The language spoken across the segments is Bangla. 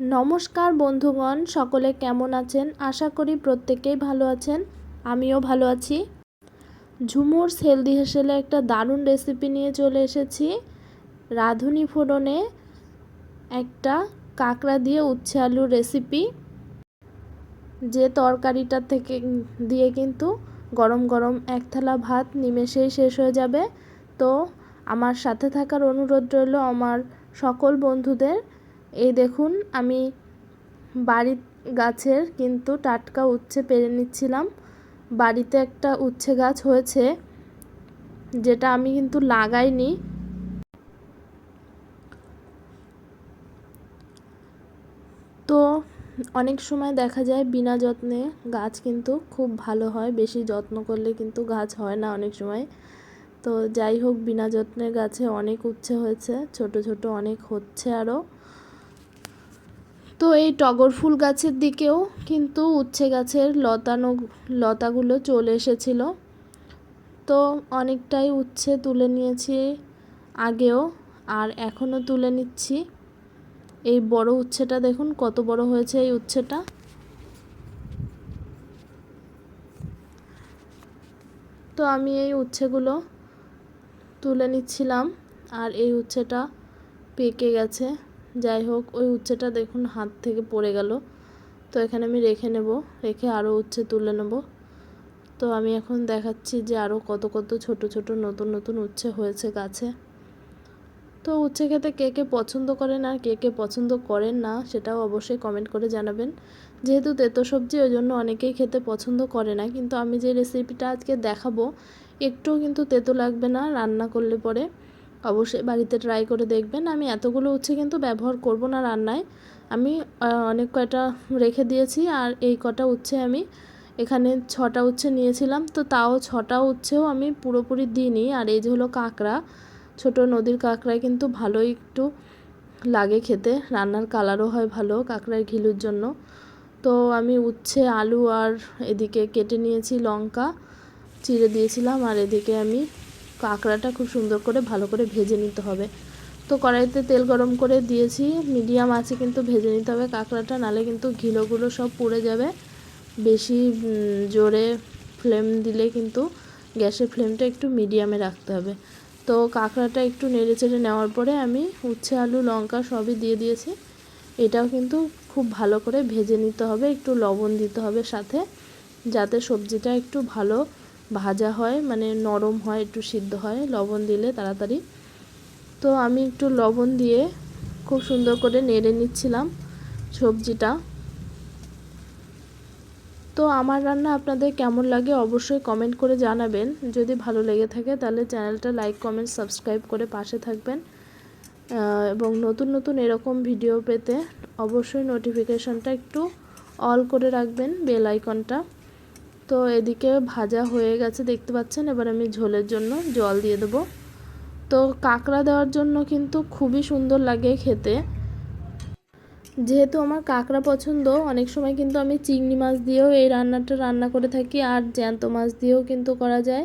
নমস্কার বন্ধুগণ, সকলে কেমন আছেন? আশা করি প্রত্যেকেই ভালো আছেন। আমিও ভালো আছি। ঝুমুর হেলদি হেসেলে একটা দারুণ রেসিপি নিয়ে চলে এসেছি। রাঁধুনি ফোড়নে একটা কাঁকড়া দিয়ে উচ্ছে আলুর রেসিপি যে তরকারিটা থেকে দিয়ে কিন্তু গরম গরম এক থালা ভাত নিমেষেই শেষ হয়ে যাবে। তো আমার সাথে থাকার অনুরোধ রইল আমার সকল বন্ধুদের এই দেখুন, আমি বাড়ির গাছের কিন্তু টাটকা উচ্ছে পেরে নিচ্ছিলাম। বাড়িতে একটা উচ্ছে গাছ হয়েছে, যেটা আমি কিন্তু লাগাইনি। তো অনেক সময় দেখা যায় বিনা যত্নে গাছ কিন্তু খুব ভালো হয়, বেশি যত্ন করলে কিন্তু গাছ হয় না অনেক সময়। তো যাই হোক, বিনা যত্নের গাছে অনেক উচ্ছে হয়েছে, ছোট ছোট অনেক হচ্ছে আরও তো এই টগর ফুল গাছের দিকেও কিন্তু উচ্ছে গাছের লতানো, লতাগুলো চলে এসেছিল। তো অনেকটাই উচ্ছে তুলে নিয়েছি আগেও আর এখনও তুলে নিচ্ছি। এই বড় উচ্ছেটা দেখুন কত বড় হয়েছে এই উচ্ছেটা। তো আমি এই উচ্ছেগুলো তুলে নিচ্ছিলাম আর এই উচ্ছেটা পেকে গেছে। যাই হোক, ওই উচ্ছেটা দেখুন হাত থেকে পড়ে গেল। তো এখানে আমি রেখে নেব, রেখে আরও উচ্ছে তুলে নেব। তো আমি এখন দেখাচ্ছি যে আরও কত কত ছোট ছোট নতুন নতুন উচ্ছে হয়েছে গাছে। তো উচ্ছে খেতে কে কে পছন্দ করেন আর কে কে পছন্দ করেন না, সেটাও অবশ্যই কমেন্ট করে জানাবেন। যেহেতু তেতো সবজি, ওই জন্য অনেকেই খেতে পছন্দ করে না, কিন্তু আমি যে রেসিপিটা আজকে দেখাবো, একটুও কিন্তু তেতো লাগবে না, রান্না করলে পরে। অবশ্যই বাড়িতে ট্রাই করে দেখবেন। আমি এতগুলো উচ্ছে কিন্তু ব্যবহার করব না রান্নায়। আমি অনেক কয়টা রেখে দিয়েছি আর এই কটা উচ্ছে আমি এখানে ছটা উচ্ছে নিয়েছিলাম। তো তাও ছটা উচ্ছেও আমি পুরোপুরি দিইনি। আর এই যে হলো কাঁকড়া, ছোট নদীর কাঁকড়ায় কিন্তু ভালোই একটু লাগে খেতে। রান্নার কালারও হয় ভালো কাঁকড়ার ঘিলুর জন্য। তো আমি উচ্ছে, আলু আর এদিকে কেটে নিয়েছি লঙ্কা, চিড়ে দিয়েছিলাম আর এদিকে আমি কাঁকড়াটা খুব সুন্দর করে ভালো করে ভেজে নিতে হবে। তো কড়াইতে তেল গরম করে দিয়েছি, মিডিয়াম আছে কিন্তু ভেজে নিতে হবে কাঁকড়াটা, নালে কিন্তু ঘিলোগুলো সব পুড়ে যাবে। বেশি জোরে ফ্লেম দিলে কিন্তু গ্যাসের ফ্লেমটা একটু মিডিয়ামে রাখতে হবে। তো কাঁকড়াটা একটু নেড়ে চেড়ে নেওয়ার পরে আমি উচ্ছে, আলু, লঙ্কা সবই দিয়ে দিয়েছি। এটাও কিন্তু খুব ভালো করে ভেজে নিতে হবে, একটু লবণ দিতে হবে সাথে, যাতে সবজিটা একটু ভালো ভাজা হয় মানে নরম হয়, একটু সিদ্ধ হয়, লবণ দিলে তাড়াতাড়ি। তো আমি একটু লবণ দিয়ে খুব সুন্দর করে নেড়ে নিচ্ছিলাম সবজিটা। তো আমার রান্না আপনাদের কেমন লাগে অবশ্যই কমেন্ট করে জানাবেন। যদি ভালো লেগে থাকে তাহলে চ্যানেলটা লাইক কমেন্ট সাবস্ক্রাইব করে পাশে থাকবেন। এবং নতুন নতুন এরকম ভিডিও পেতে অবশ্যই নোটিফিকেশানটা একটু অল করে রাখবেন বেল আইকনটা তো এদিকে ভাজা হয়ে গেছে, দেখতে পাচ্ছেন? এবার আমি ঝোলের জন্য জল দিয়ে দেবো। তো কাঁকড়া দেওয়ার জন্য কিন্তু খুবই সুন্দর লাগে খেতে। যেহেতু আমার কাঁকড়া পছন্দ, অনেক সময় কিন্তু আমি চিংড়ি মাছ দিয়েও এই রান্নাটা রান্না করে থাকি, আর জ্যান্ত মাছ দিয়েও কিন্তু করা যায়।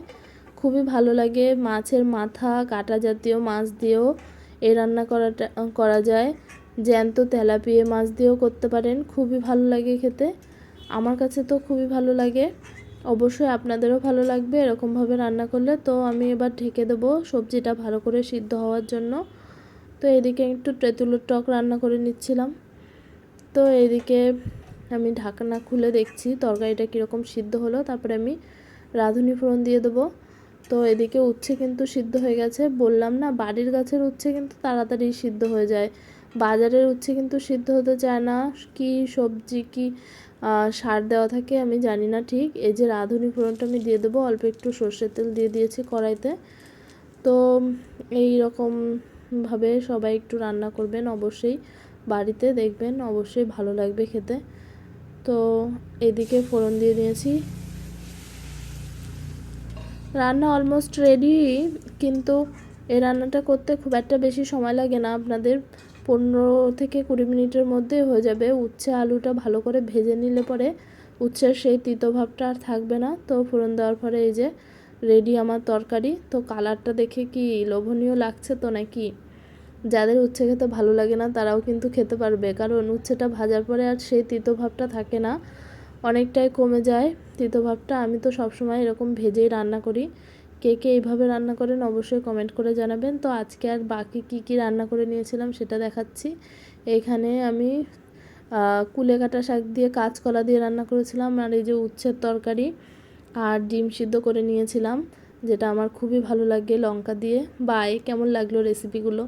খুবই ভালো লাগে মাছের মাথা, কাটা জাতীয় মাছ দিয়েও এই রান্না করাটা, করা যায়। জ্যান্ত তেলাপিয়ে মাছ দিয়েও করতে পারেন, খুবই ভালো লাগে খেতে। আমার কাছে তো খুবই ভালো লাগে। অবশ্যই আপনাদেরও ভালো লাগবে এরকমভাবে রান্না করলে। তো আমি এবার ঢেকে দেবো সবজিটা ভালো করে সিদ্ধ হওয়ার জন্য। তো এদিকে একটু তেঁতুলের টক রান্না করে নিচ্ছিলাম। তো এদিকে আমি ঢাকনা খুলে দেখছি তরকারিটা কীরকম সিদ্ধ হলো। তারপরে আমি রাঁধুনি ফোড়ন দিয়ে দেবো। তো এদিকে উচ্ছে কিন্তু সিদ্ধ হয়ে গেছে। বললাম না, বাড়ির গাছের উচ্ছে কিন্তু তাড়াতাড়ি সিদ্ধ হয়ে যায়। বাজারের উচ্ছে কিন্তু সিদ্ধ হতে চায় না। কি সবজি, কি সার দেওয়া থাকে আমি জানি না ঠিক। এই যে রাঁধুনি ফোড়নটা আমি দিয়ে দেবো, অল্প একটু সর্ষের তেল দিয়ে দিয়েছি কড়াইতে। তো এই রকমভাবে সবাই একটু রান্না করবেন অবশ্যই। বাড়িতে দেখবেন অবশ্যই ভালো লাগবে খেতে। তো এদিকে ফোড়ন দিয়ে দিয়েছি। রান্না অলমোস্ট রেডি কিন্তু এই রান্নাটা করতে খুব একটা বেশি সময় লাগে না আপনাদের। পনেরো থেকে কুড়ি মিনিটের মধ্যে হয়ে যাবে। উচ্ছে আলুটা ভালো করে ভেজে নিলে পরে উচ্ছের সেই তিতো ভাবটা আর থাকবে না। তো ফোড়ন দেওয়ার পরে এই যে রেডি আমার তরকারি। তো কালারটা দেখে কি লোভনীয় লাগছে তো নাকি? যাদের উচ্ছে খেতে ভালো লাগে না তারাও কিন্তু খেতে পারবে। কারণ উচ্ছেটা ভাজার পরে আর সেই তিতো ভাবটা থাকে না। অনেকটাই কমে যায়। তিতো ভাবটা আমি তো সবসময় এরকম ভেজেই রান্না করি। কে কে এইভাবে রান্না করেন অবশ্যই কমেন্ট করে জানাবেন। তো আজকে আর বাকি কি কি রান্না করে নিয়েছিলাম সেটা দেখাচ্ছি। এখানে আমি কুলে কাটা শাক দিয়ে কাঁচকলা দিয়ে রান্না করেছিলাম আর এই যে উচ্ছের তরকারি আর ডিম সিদ্ধ করে নিয়েছিলাম, যেটা আমার খুবই ভালো লাগে লঙ্কা দিয়ে। বাই কেমন লাগল রেসিপিগুলো